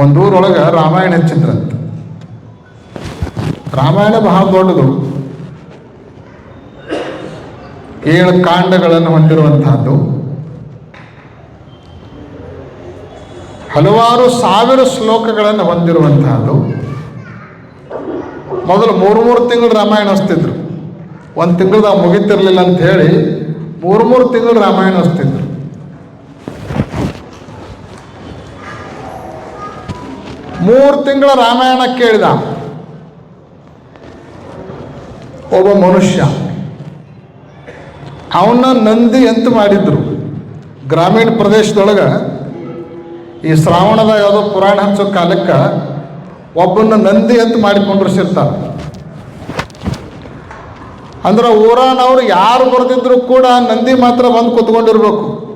ಒಂದೂರೊಳಗೆ ರಾಮಾಯಣ ಹಚ್ಚಿದ್ರಂತ ರಾಮಾಯಣ ಬಹಳ ದೊಡ್ಡದು. ಏಳು ಕಾಂಡಗಳನ್ನು ಹೊಂದಿರುವಂತಹದ್ದು. ಹಲವಾರು ಸಾವಿರ ಶ್ಲೋಕಗಳನ್ನು ಹೊಂದಿರುವಂತಹದ್ದು. ಮೊದಲು ಮೂರು ಮೂರು ತಿಂಗಳು ರಾಮಾಯಣ ಹಚ್ತಿದ್ರು ಒಂದು ತಿಂಗಳದಾಗ ಮುಗಿತಿರ್ಲಿಲ್ಲ ಅಂತ ಹೇಳಿ ಮೂರು ಮೂರು ತಿಂಗಳು ರಾಮಾಯಣ ಹಚ್ತಿದ್ರು ಮೂರು ತಿಂಗಳ ರಾಮಾಯಣ ಕೇಳಿದ. ಒಬ್ಬ ಮನುಷ್ಯ. ಅವನ್ನ ನಂದಿ ಅಂತ ಮಾಡಿದ್ರು. ಗ್ರಾಮೀಣ ಪ್ರದೇಶದೊಳಗೆ ಈ ಶ್ರಾವಣದ ಯಾವುದೋ ಪುರಾಣ ಹಚ್ಚೋ ಕಾಲಕ್ಕೆ ಒಬ್ಬನ ನಂದಿ ಅಂತ ಮಾಡಿಕೊಂಡಿರ್ಸಿರ್ತಾರೆ ಅಂದ್ರೆ ಊರಾನವ್ರು ಯಾರು ಬರೆದಿದ್ರು ಕೂಡ ನಂದಿ ಮಾತ್ರ ಬಂದು ಕುತ್ಕೊಂಡಿರ್ಬೇಕು.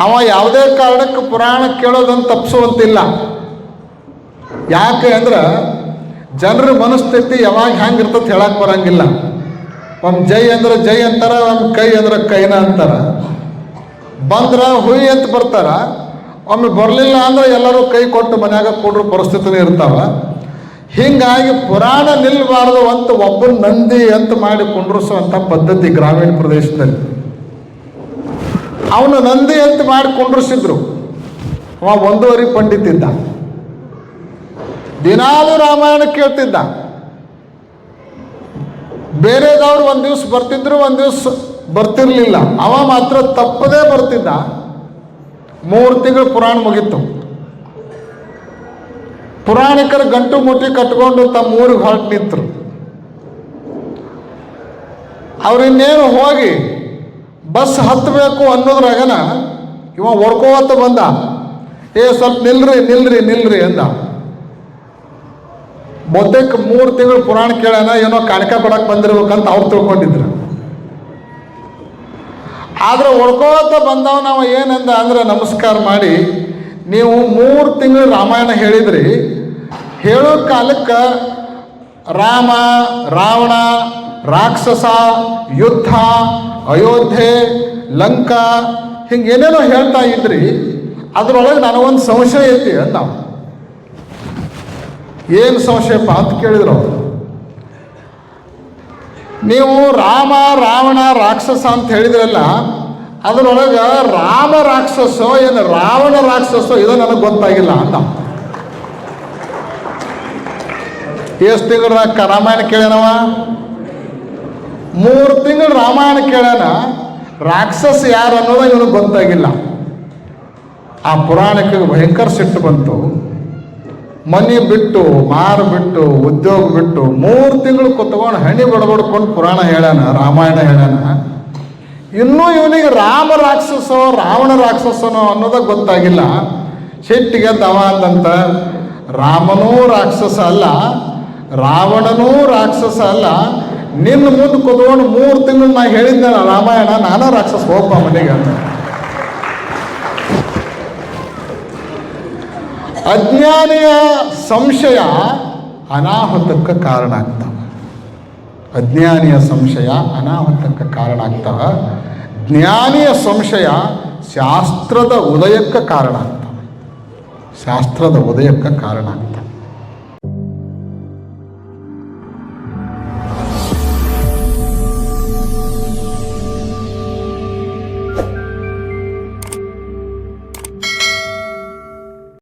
ಅವ ಯಾವುದೇ ಕಾರಣಕ್ಕೆ ಪುರಾಣ ಕೇಳೋದನ್ನು ತಪ್ಪಿಸುವಂತಿಲ್ಲ. ಯಾಕೆ ಅಂದ್ರೆ ಜನರ ಮನಸ್ಥಿತಿ ಯಾವಾಗ ಹೆಂಗಿರ್ತದೆ ಹೇಳಕ್ಕೆ ಬರಂಗಿಲ್ಲ. ಒಮ್ಮೆ ಜೈ ಅಂದ್ರೆ ಜೈ ಅಂತಾರ ಒಮ್ಮೆ ಕೈ ಅಂದ್ರೆ ಕೈನ ಅಂತಾರ. ಬಂದ್ರ ಹುಯಿ ಅಂತ ಬರ್ತಾರ. ಒಮ್ಮೆ ಬರಲಿಲ್ಲ ಅಂದ್ರೆ ಎಲ್ಲರೂ ಕೈ ಕೊಟ್ಟು ಮನ್ಯಾಗ ಕೊಡ್ರ ಪರಿಸ್ಥಿತಿನೇ ಇರ್ತಾವ. ಹೀಗಾಗಿ ಪುರಾಣ ನಿಲ್ಲಬಾರದು ಅಂತ ಒಬ್ಬರು ನಂದಿ ಅಂತ ಮಾಡಿ ಕುಂಡ್ರಿಸುವಂಥ ಪದ್ಧತಿ ಗ್ರಾಮೀಣ ಪ್ರದೇಶದಲ್ಲಿ. ಅವನು ನಂದಿ ಅಂತ ಮಾಡಿ ಕುಂಡ್ರಿಸಿದ್ರು ಅವ ಒಂದೂವರೆ ಪಂಡಿತಿದ್ದ. ದಿನಾಲು ರಾಮಾಯಣ ಕೇಳ್ತಿದ್ದ. ಬೇರೆದವ್ರು ಒಂದು ದಿವ್ಸ ಬರ್ತಿದ್ರು, ಒಂದು ದಿವ್ಸ ಬರ್ತಿರ್ಲಿಲ್ಲ. ಅವ ಮಾತ್ರ ತಪ್ಪದೇ ಬರ್ತಿದ್ದ. ಮೂರು ತಿಂಗಳು ಪುರಾಣ ಮುಗೀತು. ಪುರಾಣಿಕರು ಗಂಟು ಮುಟ್ಟಿ ಕಟ್ಕೊಂಡು ತಮ್ಮ ಊರಿಗೆ ಹೊರಟು ನಿಂತರು. ಅವ್ರಿನ್ನೇನು ಹೋಗಿ ಬಸ್ ಹತ್ತಬೇಕು ಅನ್ನೋದ್ರಾಗನ ಇವ ಹೊಡ್ಕೋತ ಬಂದ. ಏ, ಸ್ವಲ್ಪ ನಿಲ್ರಿ ನಿಲ್ರಿ ನಿಲ್ರಿ ಅಂದ. ಮೊದಕ್ಕೆ ಮೂರು ತಿಂಗಳು ಪುರಾಣ ಕೇಳೋಣ ಏನೋ ಕಾಣಿಕ ಕೊಡಕ್ಕೆ ಬಂದಿರ್ಬೇಕಂತ ಅವ್ರು ತಿಳ್ಕೊಂಡಿದ್ರು. ಆದ್ರೆ ಹೊಡ್ಕೋತ ಬಂದವ ನಾವು ಏನಂದ ಅಂದ್ರೆ, ನಮಸ್ಕಾರ ಮಾಡಿ, ನೀವು ಮೂರು ತಿಂಗಳು ರಾಮಾಯಣ ಹೇಳಿದ್ರಿ, ಹೇಳೋ ಕಾಲಕ್ಕೆ ರಾಮ, ರಾವಣ ರಾಕ್ಷಸ, ಯುದ್ಧ, ಅಯೋಧ್ಯೆ, ಲಂಕಾ, ಹಿಂಗೆ ಏನೇನೋ ಹೇಳ್ತಾ ಇದ್ರಿ, ಅದರೊಳಗೆ ನನಗೊಂದು ಸಂಶಯ ಐತಿ ಅಂತ ಏನು ಸಂಶಯಪ್ಪ ಅಂತ ಕೇಳಿದ್ರು. ನೀವು ರಾಮ, ರಾವಣ, ರಾಕ್ಷಸ ಅಂತ ಹೇಳಿದ್ರಲ್ಲ, ಅದರೊಳಗೆ ರಾಮ ರಾಕ್ಷಸೋ, ಏನು ರಾವಣ ರಾಕ್ಷಸೋ, ಇದು ನನಗೆ ಗೊತ್ತಾಗಿಲ್ಲ ಅಂತ. ಎಷ್ಟು ತಿಂಗಳ ರಾಮಾಯಣ ಕೇಳ್ಯಾನವ? ಮೂರು ತಿಂಗಳು ರಾಮಾಯಣ ಕೇಳೋಣ ರಾಕ್ಷಸ ಯಾರು ಅನ್ನೋದು ಇವನಿಗೆ ಗೊತ್ತಾಗಿಲ್ಲ. ಆ ಪುರಾಣಕ್ಕೆ ಭಯಂಕರ ಸಿಟ್ಟು ಬಂತು. ಮನೆ ಬಿಟ್ಟು, ಮಾರು ಬಿಟ್ಟು, ಉದ್ಯೋಗ ಬಿಟ್ಟು ಮೂರು ತಿಂಗಳು ಕುತ್ಕೊಂಡು ಹಣಿ ಬಡಬಡ್ಕೊಂಡು ಪುರಾಣ ಹೇಳೋಣ ರಾಮಾಯಣ ಹೇಳೋಣ ಇನ್ನೂ ಇವನಿಗೆ ರಾಮ ರಾಕ್ಷಸೋ, ರಾವಣ ರಾಕ್ಷಸನೋ ಅನ್ನೋದ ಗೊತ್ತಾಗಿಲ್ಲ. ಸಿಟ್ಟಿಗೆ ದವ ಅಂತ ರಾಮನೂ ರಾಕ್ಷಸ ಅಲ್ಲ, ರಾವಣನೂ ರಾಕ್ಷಸ ಅಲ್ಲ ನಿನ್ನ ಮುಂದೆ ಕುತ್ಕೊಂಡು ಮೂರು ತಿಂಗಳು ನಾ ಹೇಳಿದ್ದೆ ರಾಮಾಯಣ, ನಾನಾ ರಾಕ್ಷಸ ಹೋಗಪ್ಪ ಮನೆಗೆ ಅಂತ. ಅಜ್ಞಾನಿಯ ಸಂಶಯ ಅನಾಹುತಕ್ಕೆ ಕಾರಣ ಆಗ್ತಾವ. ಅಜ್ಞಾನಿಯ ಸಂಶಯ ಅನಾಹುತಕ್ಕೆ ಕಾರಣ ಆಗ್ತಾವ. ಜ್ಞಾನಿಯ ಸಂಶಯ ಶಾಸ್ತ್ರದ ಉದಯಕ್ಕೆ ಕಾರಣ ಆಗ್ತಾವ. ಶಾಸ್ತ್ರದ ಉದಯಕ್ಕೆ ಕಾರಣ ಆಗ್ತಾವ.